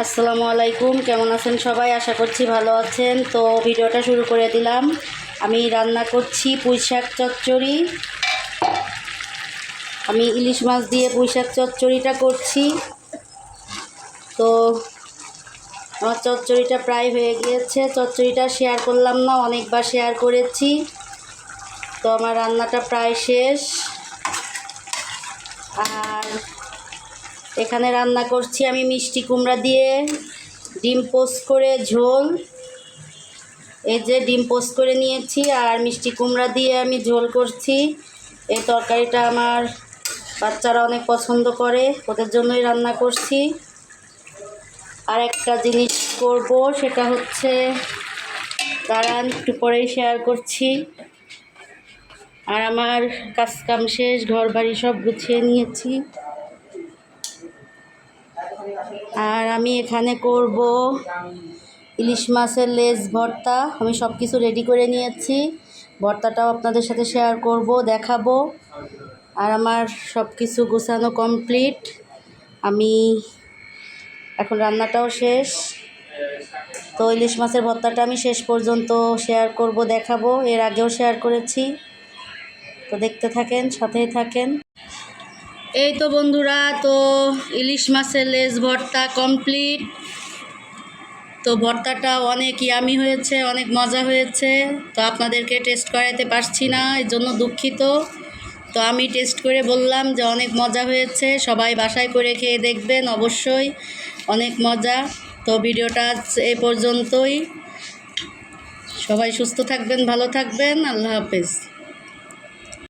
আসসালামু আলাইকুম, কেমন আছেন সবাই? আশা করছি ভালো আছেন। তো ভিডিওটা শুরু করে দিলাম। আমি রান্না করছি পুঁই শাক চচ্চড়ি। আমি ইলিশ মাছ দিয়ে পুঁই শাক চচ্চড়িটা করছি। তো আমার চচ্চড়িটা প্রায় হয়ে গিয়েছে। চচ্চড়িটা শেয়ার করলাম না, অনেকবার শেয়ার করেছি। তো আমার রান্নাটা প্রায় শেষ। আর এখানে রান্না করছি আমি মিষ্টি কুমড়া দিয়ে। ডিম পোস্ট করে ঝোল। এই যে ডিম পোস্ট করে নিয়েছি আর মিষ্টি কুমড়া দিয়ে আমি ঝোল করছি। এই তরকারিটা আমার বাচ্চারা অনেক পছন্দ করে, ওদের জন্যই রান্না করছি। আর একটা জিনিস করব, সেটা হচ্ছে, দাঁড়ান, একটু পরেই শেয়ার করছি। আর আমার কাজ কাম শেষ ঘর বাড়ি সব গুছিয়ে নিয়েছি। আর আমি এখানে করব ইলিশ মাছের লেজ ভর্তা। আমি সব কিছু রেডি করে নিয়েছি। ভর্তাটাও আপনাদের সাথে শেয়ার করব, দেখাবো। আর আমার সব কিছু গোছানো কমপ্লিট আমি এখন রান্নাটাও শেষ। তো ইলিশ মাছের ভর্তাটা আমি শেষ পর্যন্ত শেয়ার করব, দেখাবো। এর আগেও শেয়ার করেছি। তো দেখতে থাকেন, সাথেই থাকেন। এই তো বন্ধুরা, তো ইলিশ মাছের লেজ ভর্তা কমপ্লিট। তো ভর্তাটা অনেক ইয়ামি হয়েছে, অনেক মজা হয়েছে। তো আপনাদেরকে টেস্ট করাতে পারছি না এর জন্য দুঃখিত। তো আমি টেস্ট করে বললাম যে অনেক মজা হয়েছে, সবাই বাসায় করে খেয়ে দেখবেন অবশ্যই, অনেক মজা। তো ভিডিওটা এই পর্যন্তই। সবাই সুস্থ থাকবেন, ভালো থাকবেন, আল্লাহ হাফেজ।